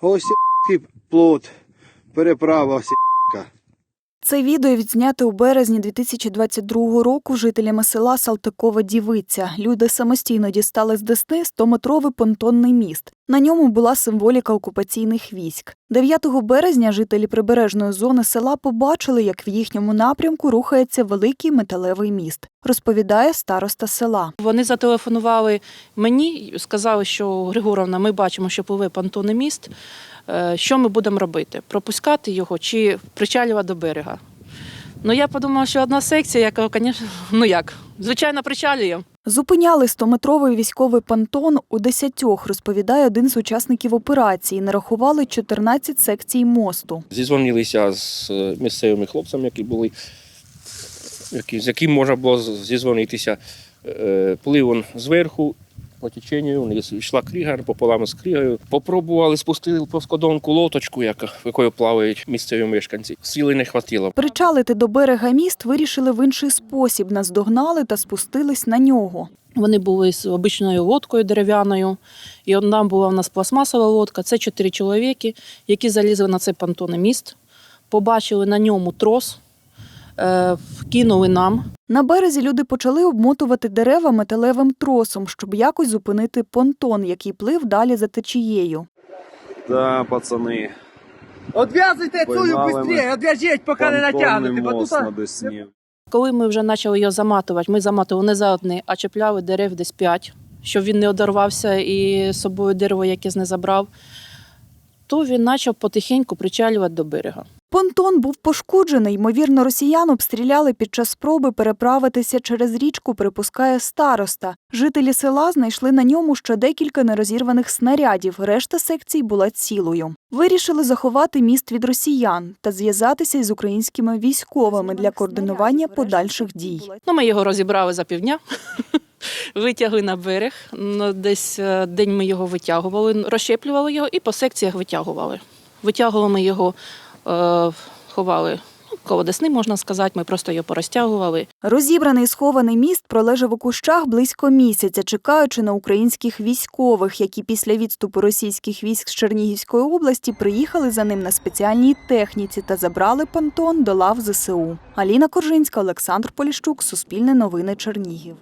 Ось плод, переправа. Це відео відзняте у березні 2022 року жителями села Салтикова Дівиця. Люди самостійно дістали з Десни 100-метровий понтонний міст. На ньому була символіка окупаційних військ. 9 березня жителі прибережної зони села побачили, як в їхньому напрямку рухається великий металевий міст, розповідає староста села. Вони зателефонували мені, сказали, що Григоровна, ми бачимо, що пливе понтонний міст. Е, Що ми будемо робити? Пропускати його чи причалювати до берега? Ну я подумала, що одна секція, яка, звісно, ну як, звичайно, причалює. Зупиняли 100-метровий військовий понтон у десятьох, розповідає один з учасників операції. Нарахували 14 секцій мосту. Зізвонилися з е, місцевими хлопцями, які були, які, з яким можна було зізвонитися. Е, Плив він зверху по теченню, вниз йшла кріга пополам з крігою. Попробували спустити плоскодонку лоточку, яка, в якою плавають місцеві мешканці. Сили не хватило. Причалити до берега міст вирішили в інший спосіб. Наздогнали та спустились на нього. Вони були з обичною лодкою дерев'яною, і одна була в нас пластмасова лодка. Це чотири чоловіки, які залізли на цей понтонний міст, побачили на ньому трос, кинули нам. На березі люди почали обмотувати дерева металевим тросом, щоб якось зупинити понтон, який плив далі за течією. Да, пацани, Отв'язуйте цю быстрее, отв'яжіть, поки не натягнете. бо мост тут-. Коли ми вже почали його заматувати, ми заматували не за одне, а чіпляли дерев десь п'ять, щоб він не одорвався і з собою дерево якесь не забрав, то він почав потихеньку причалювати до берега. Понтон був пошкоджений. Ймовірно, росіян обстріляли під час спроби переправитися через річку, припускає староста. Жителі села знайшли на ньому ще декілька нерозірваних снарядів. Решта секцій була цілою. Вирішили заховати міст від росіян та зв'язатися із українськими військовими для координування подальших дій. Ну, ми його розібрали за півдня, витягли на берег. Ну, Десь е, день ми його витягували, розщеплювали його і по секціях витягували. Витягували ми його, ховали ну, коло десни, можна сказати, ми просто його порозтягували. Розібраний схований міст пролежав у кущах близько місяця, чекаючи на українських військових, які після відступу російських військ з Чернігівської області приїхали за ним на спеціальній техніці та забрали понтон до лав ЗСУ. Аліна Коржинська, Олександр Поліщук, Суспільне новини Чернігів.